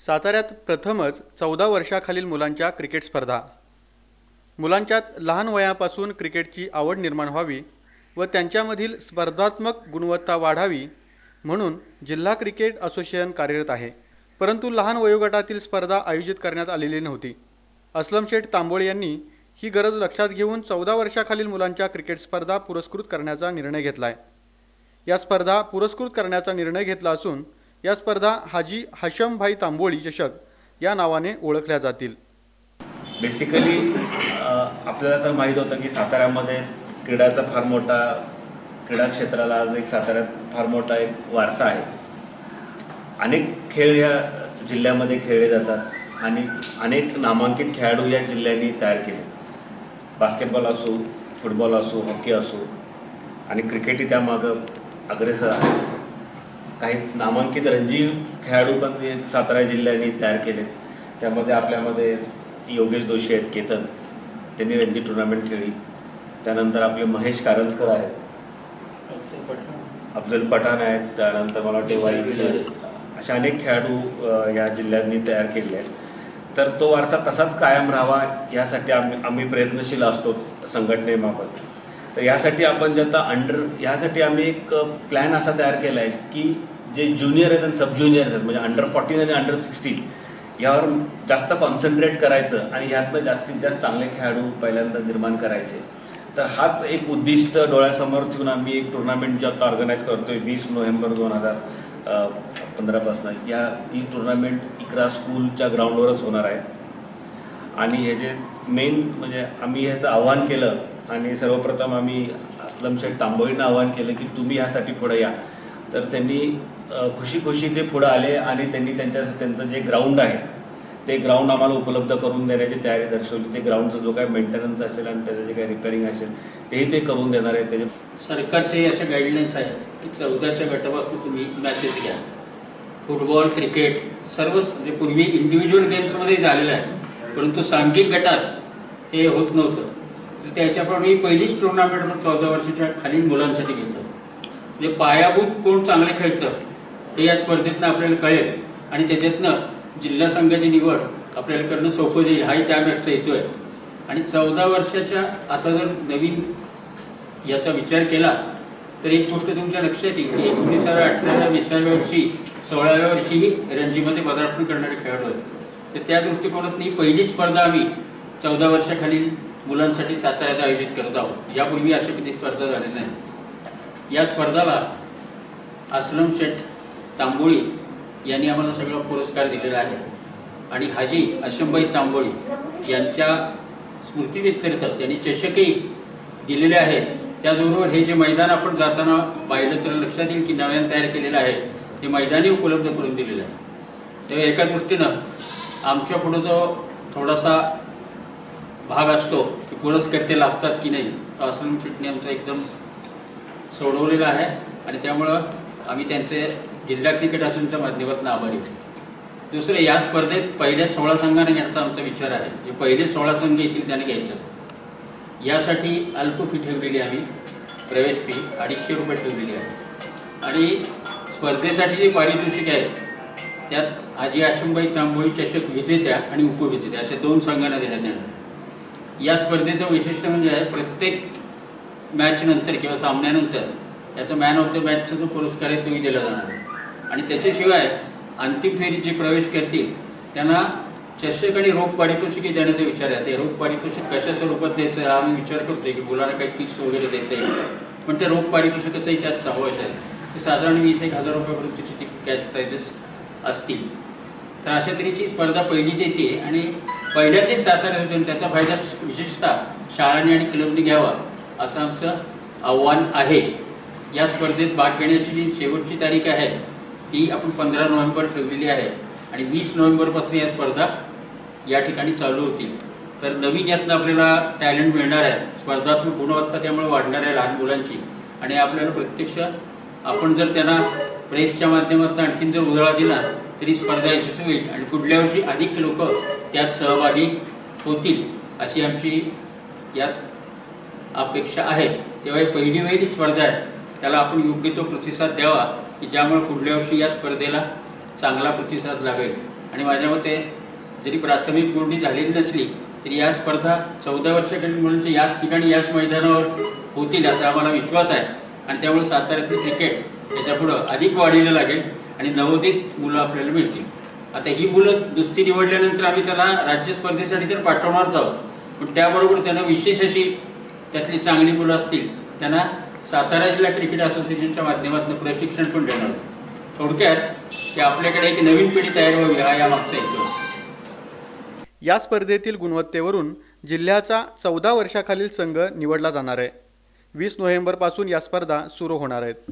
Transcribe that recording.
साताऱ्यात प्रथमच चौदा वर्षाखालील मुलांच्या क्रिकेट स्पर्धा. मुलांच्यात लहान वयापासून क्रिकेटची आवड निर्माण व्हावी व त्यांच्यामधील स्पर्धात्मक गुणवत्ता वाढावी म्हणून जिल्हा क्रिकेट असोसिएशन कार्यरत आहे. परंतु लहान वयोगटातील स्पर्धा आयोजित करण्यात आलेली नव्हती. अस्लम शेठ तांबोळे यांनी ही गरज लक्षात घेऊन चौदा वर्षाखालील मुलांच्या क्रिकेट स्पर्धा पुरस्कृत करण्याचा निर्णय घेतला आहे या स्पर्धा पुरस्कृत करण्याचा निर्णय घेतला असून या स्पर्धा हाजी हशमभाई तांबोळी चषक या नावाने ओळखल्या जातील. बेसिकली आपल्याला तर माहीत होतं की साताऱ्यामध्ये क्रीडाचा फार मोठा क्रीडा क्षेत्राला आज एक साताऱ्यात फार मोठा एक वारसा आहे. अनेक खेळ या जिल्ह्यामध्ये खेळले जातात आणि अनेक नामांकित खेळाडू या जिल्ह्यांनी तयार केले. बास्केटबॉल असो फुटबॉल असो हॉकी असो आणि क्रिकेटही त्यामागं अग्रेसर आहे. काही नामांकित रणजी खेळाडू पण सातारा जिल्ह्यांनी तयार केले त्यामध्ये आपल्यामध्ये योगेश दोषी आहेत केतन. त्यांनी रणजी टुर्नामेंट खेळली त्यानंतर आपले महेश कारंजकर आहेत. अफजल पठाण. आहेत. त्यानंतर मला वाटते वाईचे अशा अनेक खेळाडू या जिल्ह्यांनी तयार केले आहेत. तर तो वारसा तसाच कायम राहावा यासाठी आम्ही आम्ही प्रयत्नशील असतो संघटनेमार्फत. तर यासाठी आपण ज्यांना अंडर यासाठी आम्ही एक प्लॅन असा तयार केला आहे की जे ज्युनियर आहेत आणि सब ज्युनियर्स आहेत म्हणजे अंडर फॉर्टीन आणि अंडर सिक्स्टीन यावर जास्त कॉन्सन्ट्रेट करायचं आणि ह्यातनं जास्तीत जास्त चांगले खेळाडू पहिल्यांदा निर्माण करायचे. तर हाच एक उद्दिष्ट डोळ्यासमोर ठेवून आम्ही एक टुर्नामेंट जे आता ऑर्गनाईज करतोय वीस नोव्हेंबर दोन हजार पंधरापासून. या ती टुर्नामेंट इकरा स्कूलच्या ग्राउंडवरच होणार आहे. आणि हे जे मेन म्हणजे आम्ही ह्याचं आव्हान केलं आणि सर्वप्रथम आम्ही असलम शेख तांबोळींना आवाहन केलं की तुम्ही ह्यासाठी पुढं या. तर त्यांनी खुशी खुशी ते पुढं आले आणि त्यांनी त्यांच्या त्यांचं जे ग्राउंड आहे ते ग्राउंड आम्हाला उपलब्ध करून देण्याची तयारी दर्शवली. ते ग्राउंडचं जो काही मेंटेनन्स असेल आणि त्याचं जे काही रिपेअरिंग असेल तेही ते करून देणार आहे त्याचे सरकारचे असे गाईडलाईन्स आहेत की चौदाच्या गटापासून तुम्ही मॅचेस घ्या. फुटबॉल क्रिकेट सर्वच म्हणजे पूर्वी इंडिव्हिज्युअल गेम्समध्ये झालेलं आहे. परंतु सांघिक गटात हे होत नव्हतं. तर त्याच्याप्रमाणे मी पहिलीच टुर्नामेंट चौदा वर्षाच्या खालील मुलांसाठी घेतो म्हणजे पायाभूत कोण चांगले खेळतं हे या स्पर्धेतनं आपल्याला कळेल. आणि त्याच्यातनं जिल्हा संघाची निवड आपल्याला करणं सोपं जाईल हाही त्यामागचा हेतू आहे. आणि चौदा वर्षाच्या आता जर नवीन याचा विचार केला तर एक गोष्ट तुमच्या लक्षात येईल की एकोणीसाव्या अठराव्या विसाव्या वर्षी सोळाव्या वर्षीही रणजीमध्ये पदार्पण करणारे खेळाडू आहेत. तर त्या दृष्टिकोनातून ही पहिली स्पर्धा आम्ही चौदा वर्षाखालील मुलांसाठी साताऱ्यात आयोजित करत आहोत. यापूर्वी अशा किती स्पर्धा झालेल्या नाही या स्पर्धाला असलम शेठ तांबोळी यांनी आम्हाला सगळा पुरस्कार दिलेला आहे. आणि हाजी अशंबाई तांबोळी यांच्या स्मृतीव्यतिरिक्त त्यांनी चषकही दिलेले आहेत. त्याचबरोबर हे जे मैदान आपण जाताना पाहिलं तर लक्षात येईल की नव्यानं तयार केलेलं आहे. ते मैदानही उपलब्ध करून दिलेलं आहे. तेव्हा एका दृष्टीनं आमच्या पुढं जो थोडासा भाग असतो की पुरस्कर्ते लाभतात की नाही तो असलम आमचा एकदम सोडवलेला आहे. आणि त्यामुळं आम्ही त्यांचे जिल्हा क्रिकेट असोसिएशनच्या माध्यमातून आभारी होतो दुसरं या स्पर्धेत पहिल्या सोळा संघाने घेण्याचा आमचा विचार आहे. जे पहिले सोळा संघ येतील त्याने घ्यायचं. यासाठी अल्प फी ठेवलेली आम्ही. प्रवेश फी अडीचशे रुपये ठेवलेली आहे. आणि स्पर्धेसाठी जे पारितोषिक आहे त्यात आजी आशिमबाई तांबोळी चषक विजेत्या आणि उपविजेत्या अशा दोन संघांना देण्यात येणार आहे. या स्पर्धेचं वैशिष्ट्य म्हणजे आहे प्रत्येक मॅचनंतर किंवा सामन्यानंतर याचा मॅन ऑफ द मॅचचा जो पुरस्कार आहे तोही दिला जाणार आहे. आणि त्याच्याशिवाय अंतिम फेरीत जे प्रवेश करतील त्यांना चषक आणि रोख पारितोषिके देण्याचा विचार आहे. ते रोख पारितोषिक कशा स्वरूपात द्यायचं हा आम्ही विचार करतोय की मुलांना काही किट्स वगैरे देता येईल. पण त्या रोख पारितोषिकाचाही त्यात समावेश आहे. ते साधारण वीस एक हजार रुपयापर्यंतची ती कॅश प्राइजेस असतील तर अशा तऱ्हेची स्पर्धा पहिलीच येते आणि पहिल्यांदाच सातारा होतो त्याचा फायदा विशेषतः शाळांनी आणि क्लबनी घ्यावा असं आमचं आव्हान आहे. या स्पर्धेत भाग घेण्याची जी शेवटची तारीख आहे ती आपण पंधरा नोव्हेंबर ठेवलेली आहे आणि वीस नोव्हेंबरपासून या स्पर्धा या ठिकाणी चालू होतील. तर नवीन यातनं आपल्याला टॅलेंट मिळणार आहे स्पर्धात्मक गुणवत्ता त्यामुळे वाढणार आहे लहान मुलांची आणि आपल्याला प्रत्यक्ष आपण जर त्यांना प्रेसच्या माध्यमातून आणखीन जर उजाळा दिला तरी स्पर्धा यशस्वी होईल आणि पुढल्या वर्षी अधिक लोक त्यात सहभागी होतील अशी आमची यात अपेक्षा आहे. तेव्हा ही पहिली वेळी स्पर्धा आहे. त्याला आपण योग्य तो प्रतिसाद द्यावा की ज्यामुळे पुढल्या वर्षी या स्पर्धेला चांगला प्रतिसाद लाभेल आणि माझ्या मते जरी प्राथमिक गुंडी झालेली नसली तरी या स्पर्धा चौदा वर्षाकडील मुलांच्या याच ठिकाणी याच मैदानावर होतील असा आम्हाला विश्वास आहे. आणि त्यामुळे साताऱ्यातलं क्रिकेट याच्यापुढं अधिक वाढीला लागेल. आणि नवोदित मुलं आपल्याला मिळतील. आता ही मुलं दुसरी निवडल्यानंतर आम्ही त्याला राज्य स्पर्धेसाठी तर पाठवणारच आहोत. पण त्याबरोबर त्यांना विशेष अशी त्यातली चांगली मुलं असतील त्यांना सातारा जिल्हा क्रिकेट असोसिएशनच्या माध्यमातून प्रशिक्षण पण देणार थोडक्यात की आपल्याकडे एक नवीन पिढी तयार व्हावी हा यामागचा हेतू या स्पर्धेतील गुणवत्तेवरून जिल्ह्याचा चौदा वर्षाखालील संघ निवडला जाणार आहे. वीस नोव्हेंबरपासून या स्पर्धा सुरू होणार आहेत.